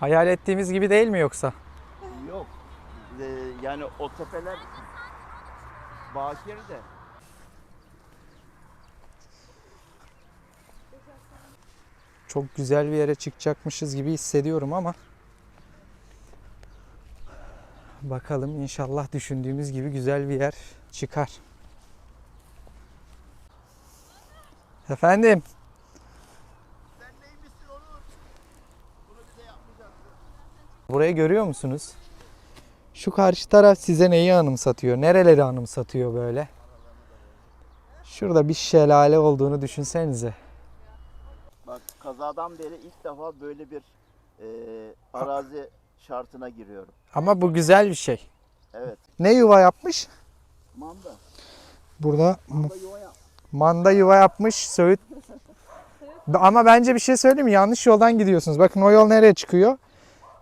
Hayal ettiğimiz gibi değil mi yoksa? Yok. Ee, yani o tepeler bakir de. Çok güzel bir yere çıkacakmışız gibi hissediyorum ama bakalım inşallah düşündüğümüz gibi güzel bir yer çıkar. Efendim Sen neymişsin Onur? Bunu bize yapmayacaksın. Burayı görüyor musunuz? Şu karşı taraf size neyi anımsatıyor? Nereleri anımsatıyor böyle? Şurada bir şelale olduğunu düşünsenize. Bak kazadan beri ilk defa böyle bir e, arazi şartına giriyorum. Ama bu güzel bir şey. Evet. Ne yuva yapmış? Manda. Burada Manda yuva yap. Manda yuva yapmış Söğüt. Ama bence bir şey söyleyeyim mi? Yanlış yoldan gidiyorsunuz. Bakın o yol nereye çıkıyor?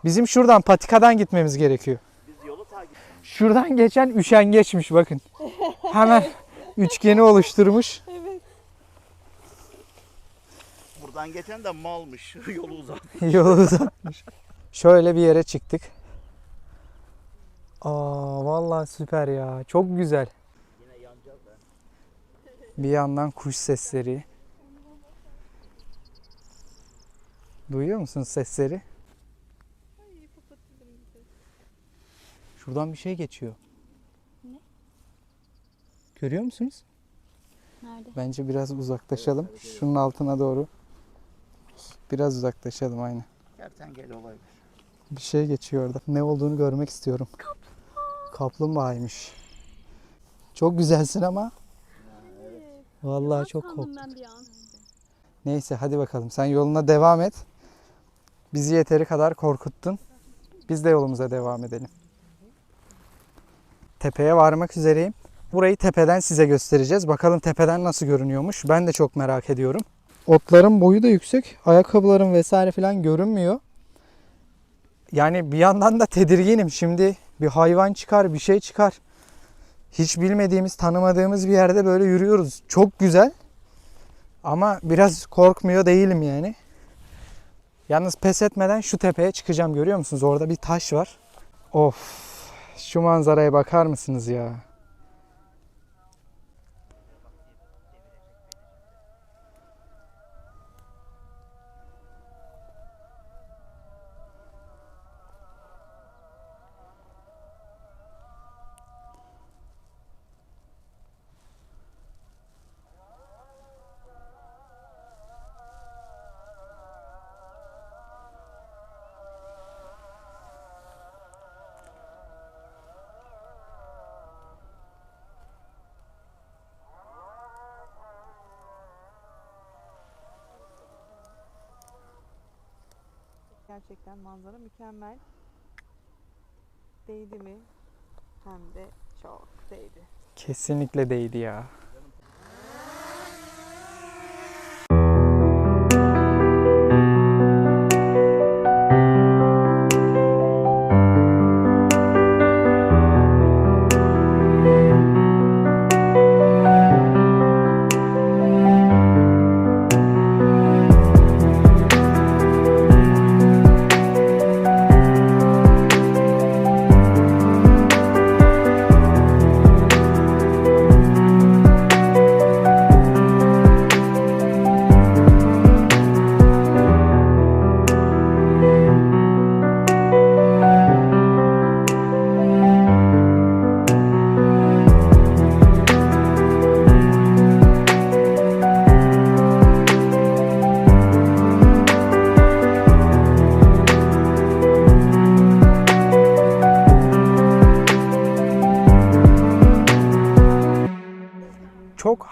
Bizim şuradan patikadan gitmemiz gerekiyor. Biz yolu takip Şuradan geçen üşengeçmiş bakın. Hemen üçgeni oluşturmuş. Buradan geçen de malmış. Yolu uzat. Yolu uzatmış. Şöyle bir yere çıktık. Aa vallahi süper ya. Çok güzel. Yine yanacağız da. Bir yandan kuş sesleri. Duyuyor musunuz sesleri? Şuradan bir şey geçiyor. Görüyor musunuz? Nerede? Bence biraz uzaklaşalım. Şunun altına doğru. Biraz uzaklaşalım aynen. Kertenkele olabilir. Bir şey geçiyor orada. Ne olduğunu görmek istiyorum. Kaplumbağaymış. Çok güzelsin ama. Vallahi çok Sandım korktum. ben bir an. Neyse hadi bakalım. Sen yoluna devam et. Bizi yeteri kadar korkuttun. Biz de yolumuza devam edelim. Tepeye varmak üzereyim. Burayı tepeden size göstereceğiz. Bakalım tepeden nasıl görünüyormuş. Ben de çok merak ediyorum. Otların boyu da yüksek. Ayakkabıların vesaire falan görünmüyor. Yani bir yandan da tedirginim. Şimdi bir hayvan çıkar, bir şey çıkar. Hiç bilmediğimiz, tanımadığımız bir yerde böyle yürüyoruz. Çok güzel. Ama biraz korkmuyor değilim yani. Yalnız pes etmeden şu tepeye çıkacağım görüyor musunuz? Orada bir taş var. Of. Şu manzaraya bakar mısınız ya? Gerçekten manzara mükemmel. Değdi mi? Hem de çok değdi. Kesinlikle değdi ya.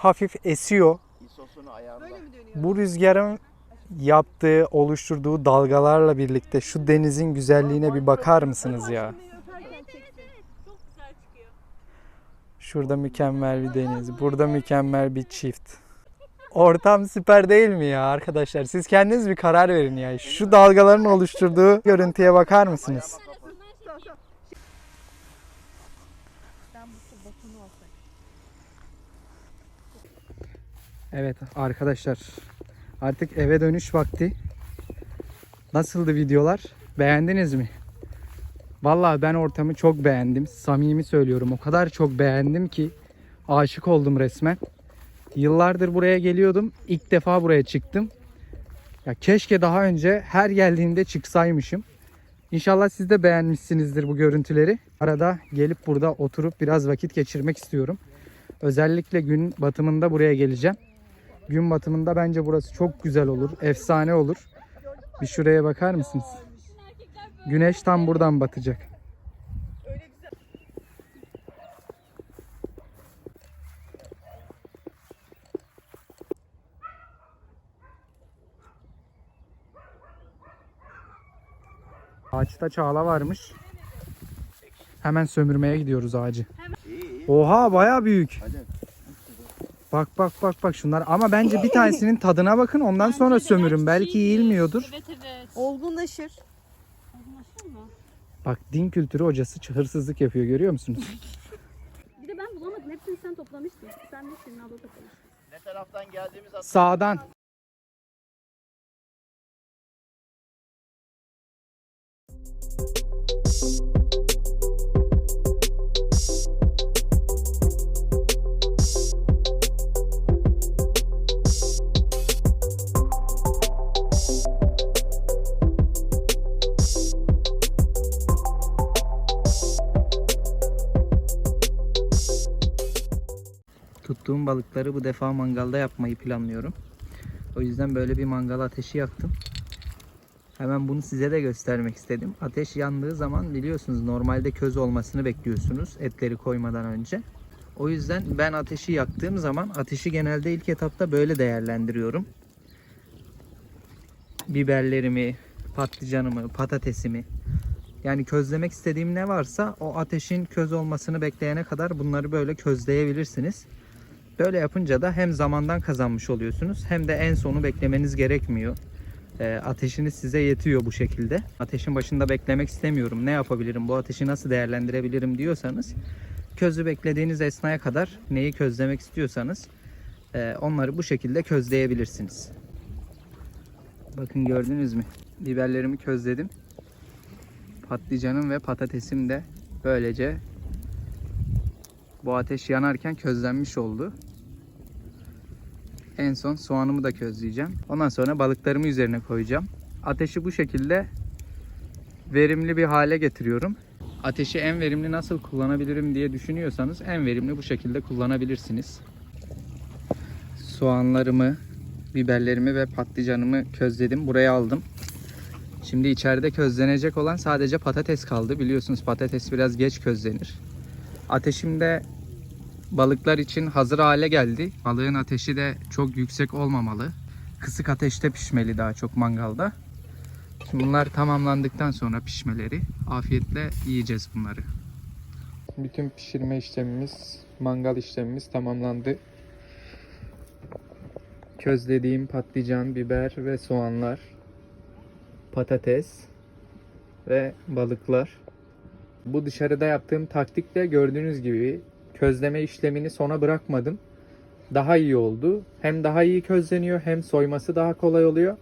Hafif esiyor. Bu rüzgarın yaptığı, oluşturduğu dalgalarla birlikte şu denizin güzelliğine bir bakar mısınız ya? Şurada mükemmel bir deniz, burada mükemmel bir çift. Ortam süper değil mi ya arkadaşlar? Siz kendiniz bir karar verin ya. Şu dalgaların oluşturduğu görüntüye bakar mısınız? Ben bu batını olsaydım. Evet arkadaşlar artık eve dönüş vakti. Nasıldı videolar? Beğendiniz mi? Vallahi ben ortamı çok beğendim. Samimi söylüyorum. O kadar çok beğendim ki aşık oldum resmen. Yıllardır buraya geliyordum. İlk defa buraya çıktım. Ya keşke daha önce her geldiğimde çıksaymışım. İnşallah siz de beğenmişsinizdir bu görüntüleri. Arada gelip burada oturup biraz vakit geçirmek istiyorum. Özellikle gün batımında buraya geleceğim. Gün batımında bence burası çok güzel olur. Efsane olur. Bir şuraya bakar mısınız? Güneş tam buradan batacak. Ağaçta çağla varmış. Hemen sömürmeye gidiyoruz ağacı. Oha baya büyük. Hadi. Bak bak bak bak şunlar. Ama bence bir tanesinin tadına bakın ondan sonra sömürün. Belki yiyilmiyordur. Evet evet. Olgunlaşır. Anlaşılır mı? Bak din kültürü hocası hırsızlık yapıyor görüyor musunuz? Bir de ben bulamadım. Hepsini sen toplamıştın. Sen de senin abla toplamıştın. Ne taraftan geldiğimiz. Sağdan. Tuttuğum balıkları bu defa mangalda yapmayı planlıyorum. O yüzden böyle bir mangal ateşi yaktım. Hemen bunu size de göstermek istedim. Ateş yandığı zaman biliyorsunuz normalde köz olmasını bekliyorsunuz etleri koymadan önce. O yüzden ben ateşi yaktığım zaman ateşi genelde ilk etapta böyle değerlendiriyorum. Biberlerimi, patlıcanımı, patatesimi yani közlemek istediğim ne varsa o ateşin köz olmasını bekleyene kadar bunları böyle közleyebilirsiniz. Böyle yapınca da hem zamandan kazanmış oluyorsunuz hem de en sonu beklemeniz gerekmiyor. E, ateşiniz size yetiyor bu şekilde. Ateşin başında beklemek istemiyorum. Ne yapabilirim? Bu ateşi nasıl değerlendirebilirim diyorsanız közü beklediğiniz esnaya kadar neyi közlemek istiyorsanız e, onları bu şekilde közleyebilirsiniz. Bakın gördünüz mü? Biberlerimi közledim. Patlıcanım ve patatesim de böylece bu ateş yanarken közlenmiş oldu. En son soğanımı da közleyeceğim. Ondan sonra balıklarımı üzerine koyacağım. Ateşi bu şekilde verimli bir hale getiriyorum. Ateşi en verimli nasıl kullanabilirim diye düşünüyorsanız en verimli bu şekilde kullanabilirsiniz. Soğanlarımı, biberlerimi ve patlıcanımı közledim. Buraya aldım. Şimdi içeride közlenecek olan sadece patates kaldı. Biliyorsunuz patates biraz geç közlenir. Ateşim de balıklar için hazır hale geldi. Balığın ateşi de çok yüksek olmamalı. Kısık ateşte pişmeli daha çok mangalda. Şimdi bunlar tamamlandıktan sonra pişmeleri afiyetle yiyeceğiz bunları. Bütün pişirme işlemimiz, mangal işlemimiz tamamlandı. Közlediğim patlıcan, biber ve soğanlar, patates ve balıklar. Bu dışarıda yaptığım taktikle gördüğünüz gibi közleme işlemini sona bırakmadım. Daha iyi oldu. Hem daha iyi közleniyor hem soyması daha kolay oluyor.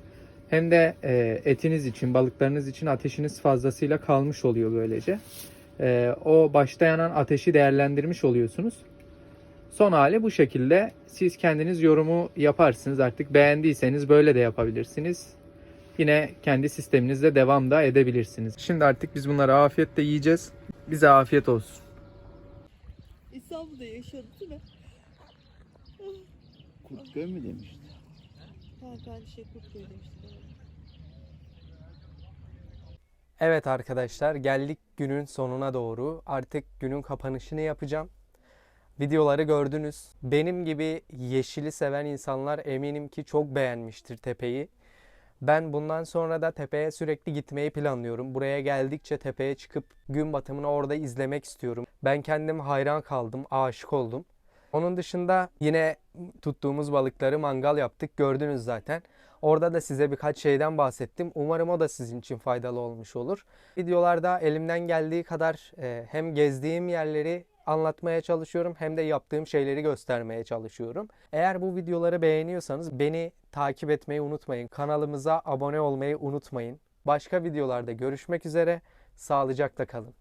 Hem de e, etiniz için, balıklarınız için ateşiniz fazlasıyla kalmış oluyor böylece. E, o başta yanan ateşi değerlendirmiş oluyorsunuz. Son hali bu şekilde. Siz kendiniz yorumu yaparsınız. Artık beğendiyseniz böyle de yapabilirsiniz. Yine kendi sisteminizde devam da edebilirsiniz. Şimdi artık biz bunları afiyetle yiyeceğiz. Bize afiyet olsun. İstanbul'da yaşadı değil mi? Kurtköy mü demişti? Ha, ben şey Kurtköy demiştim. evet. Evet arkadaşlar geldik günün sonuna doğru. Artık günün kapanışını yapacağım. Videoları gördünüz. Benim gibi yeşili seven insanlar eminim ki çok beğenmiştir tepeyi. Ben bundan sonra da tepeye sürekli gitmeyi planlıyorum. Buraya geldikçe tepeye çıkıp gün batımını orada izlemek istiyorum. Ben kendim hayran kaldım, aşık oldum. Onun dışında yine tuttuğumuz balıkları mangal yaptık. Gördünüz zaten. Orada da size birkaç şeyden bahsettim. Umarım o da sizin için faydalı olmuş olur. Videolarda elimden geldiği kadar e, hem gezdiğim yerleri anlatmaya çalışıyorum hem de yaptığım şeyleri göstermeye çalışıyorum. Eğer bu videoları beğeniyorsanız beni takip etmeyi unutmayın. Kanalımıza abone olmayı unutmayın. Başka videolarda görüşmek üzere. Sağlıcakla kalın.